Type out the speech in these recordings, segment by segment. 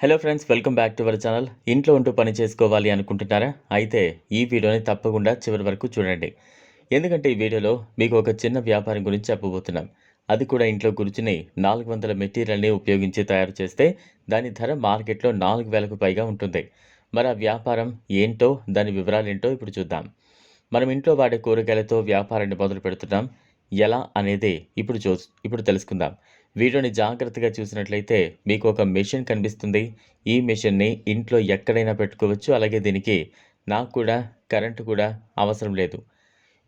Hello friends welcome back to our channel ఇంట్లో ఉంటూ పని చేసుకోవాలి అనుకుంటున్నారా? అయితే ఈ వీడియోని తప్పకుండా చివరి వరకు చూడండి. ఎందుకంటే ఈ వీడియోలో మీకు ఒక చిన్న వ్యాపారం గురించి చెప్పబోతున్నాం. అది కూడా ఇంట్లో కూర్చుని నాలుగు వందల మెటీరియల్ని ఉపయోగించి తయారు చేస్తే దాని ధర మార్కెట్లో నాలుగు వేలకు పైగా ఉంటుంది. మరి ఆ వ్యాపారం ఏంటో దాని వివరాలు ఏంటో ఇప్పుడు చూద్దాం. మనం ఇంట్లో వాడే కూరగాయలతో వ్యాపారాన్ని మొదలు పెడుతున్నాం ఎలా అనేది ఇప్పుడు చూ ఇప్పుడు తెలుసుకుందాం. వీటిని జాగ్రత్తగా చూసినట్లయితే మీకు ఒక మెషిన్ కనిపిస్తుంది. ఈ మెషిన్ని ఇంట్లో ఎక్కడైనా పెట్టుకోవచ్చు. అలాగే దీనికి నాకు కూడా కరెంటు కూడా అవసరం లేదు.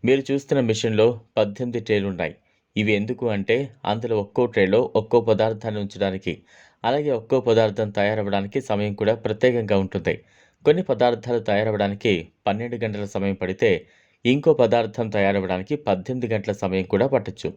మీరు చూస్తున్న మిషన్లో పద్దెనిమిది ట్రేలు ఉన్నాయి. ఇవి ఎందుకు అంటే అందులో ఒక్కో ట్రేలో ఒక్కో పదార్థాన్ని ఉంచడానికి అలాగే ఒక్కో పదార్థం తయారవ్వడానికి సమయం కూడా ప్రత్యేకంగా ఉంటుంది. కొన్ని పదార్థాలు తయారవ్వడానికి పన్నెండు గంటల సమయం పడితే ఇంకో పదార్థం తయారవ్వడానికి పద్దెనిమిది గంటల సమయం కూడా పట్టచ్చు.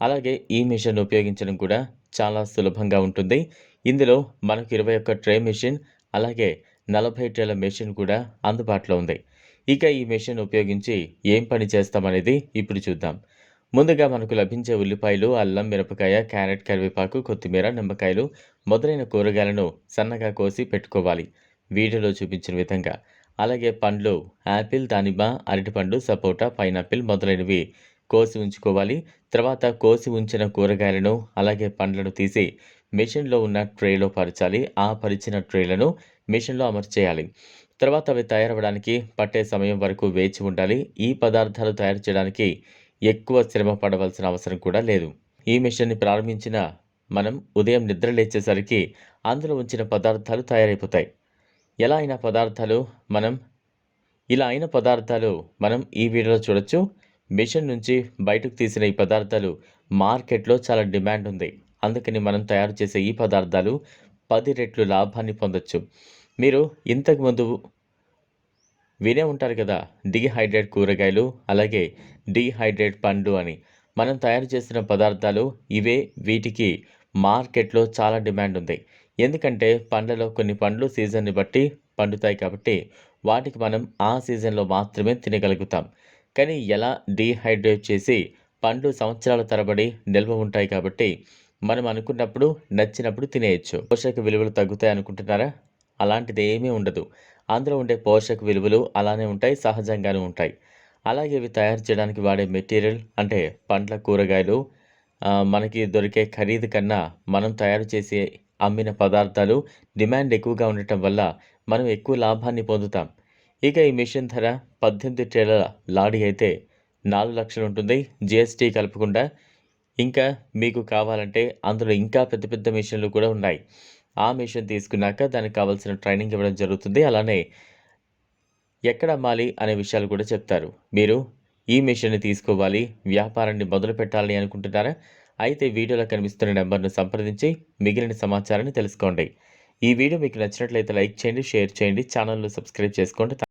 అలాగే ఈ మిషన్ ఉపయోగించడం కూడా చాలా సులభంగా ఉంటుంది. ఇందులో మనకు ఇరవై ఒక్క ట్రే మెషిన్ అలాగే నలభై ట్రేల మెషిన్ కూడా అందుబాటులో ఉంది. ఇక ఈ మెషిన్ ఉపయోగించి ఏం పని చేస్తామనేది ఇప్పుడు చూద్దాం. ముందుగా మనకు లభించే ఉల్లిపాయలు అల్లం మిరపకాయ క్యారెట్ కరివేపాకు కొత్తిమీర నిమ్మకాయలు మొదలైన కూరగాయలను సన్నగా కోసి పెట్టుకోవాలి. వీడియోలో చూపించిన విధంగా. అలాగే పండ్లు యాపిల్ దానిమ్మ అరటిపండు సపోటా పైనాపిల్ మొదలైనవి కోసి ఉంచుకోవాలి. తర్వాత కోసి ఉంచిన కూరగాయలను అలాగే పండ్లను తీసి మిషన్లో ఉన్న ట్రేలో పరచాలి. ఆ పరిచిన ట్రేలను మిషన్లో అమర్చేయాలి. తర్వాత అవి తయారవడానికి పట్టే సమయం వరకు వేచి ఉండాలి. ఈ పదార్థాలు తయారు చేయడానికి ఎక్కువ శ్రమ పడవలసిన అవసరం కూడా లేదు. ఈ మిషన్ని ప్రారంభించిన మనం ఉదయం నిద్ర లేచేసరికి అందులో ఉంచిన పదార్థాలు తయారైపోతాయి. ఎలా అయిన పదార్థాలు మనం ఇలా అయిన పదార్థాలు మనం ఈ వీడియోలో చూడొచ్చు. మిషన్ నుంచి బయటకు తీసిన ఈ పదార్థాలు మార్కెట్లో చాలా డిమాండ్ ఉంది. అందుకని మనం తయారు చేసే ఈ పదార్థాలు పది రెట్లు లాభాన్ని పొందొచ్చు. మీరు ఇంతకుముందు వినే ఉంటారు కదా డిహైడ్రేట్ కూరగాయలు అలాగే డిహైడ్రేట్ పండు అని. మనం తయారు చేసిన పదార్థాలు ఇవే వీటికి మార్కెట్లో చాలా డిమాండ్ ఉంది. ఎందుకంటే పండ్లలో కొన్ని పండ్లు సీజన్ని బట్టి పండుతాయి కాబట్టి వాటికి మనం ఆ సీజన్లో మాత్రమే తినగలుగుతాం. కానీ ఎలా డీహైడ్రేట్ చేసి పండ్లు సంవత్సరాల తరబడి నిల్వ ఉంటాయి కాబట్టి మనం అనుకున్నప్పుడు నచ్చినప్పుడు తినేయచ్చు. పోషక విలువలు తగ్గుతాయి అనుకుంటున్నారా? అలాంటిది ఏమీ ఉండదు. అందులో ఉండే పోషక విలువలు అలానే ఉంటాయి సహజంగానే ఉంటాయి. అలాగే ఇవి తయారు చేయడానికి వాడే మెటీరియల్ అంటే పండ్ల కూరగాయలు మనకి దొరికే ఖరీదు కన్నా మనం తయారు చేసే అమ్మిన పదార్థాలు డిమాండ్ ఎక్కువగా ఉండటం వల్ల మనం ఎక్కువ లాభాన్ని పొందుతాం. ఇక ఈ మిషన్ ధర పద్దెనిమిది ట్రేల లాడీ అయితే నాలుగు లక్షలు ఉంటుంది. జిఎస్టీ కలపకుండా ఇంకా మీకు కావాలంటే అందులో ఇంకా పెద్ద పెద్ద మిషన్లు కూడా ఉన్నాయి. ఆ మిషన్ తీసుకున్నాక దానికి కావాల్సిన ట్రైనింగ్ ఇవ్వడం జరుగుతుంది. అలానే ఎక్కడ అమ్మాలి అనే విషయాలు కూడా చెప్తారు. మీరు ఈ మిషన్ని తీసుకోవాలి వ్యాపారాన్ని మొదలు పెట్టాలని అనుకుంటున్నారా? అయితే వీడియోలో కనిపిస్తున్న నెంబర్ను సంప్రదించి మిగిలిన సమాచారాన్ని తెలుసుకోండి. ఈ వీడియో మీకు నచ్చినట్లయితే లైక్ చేయండి షేర్ చేయండి ఛానల్ను సబ్స్క్రైబ్ చేసుకోండి.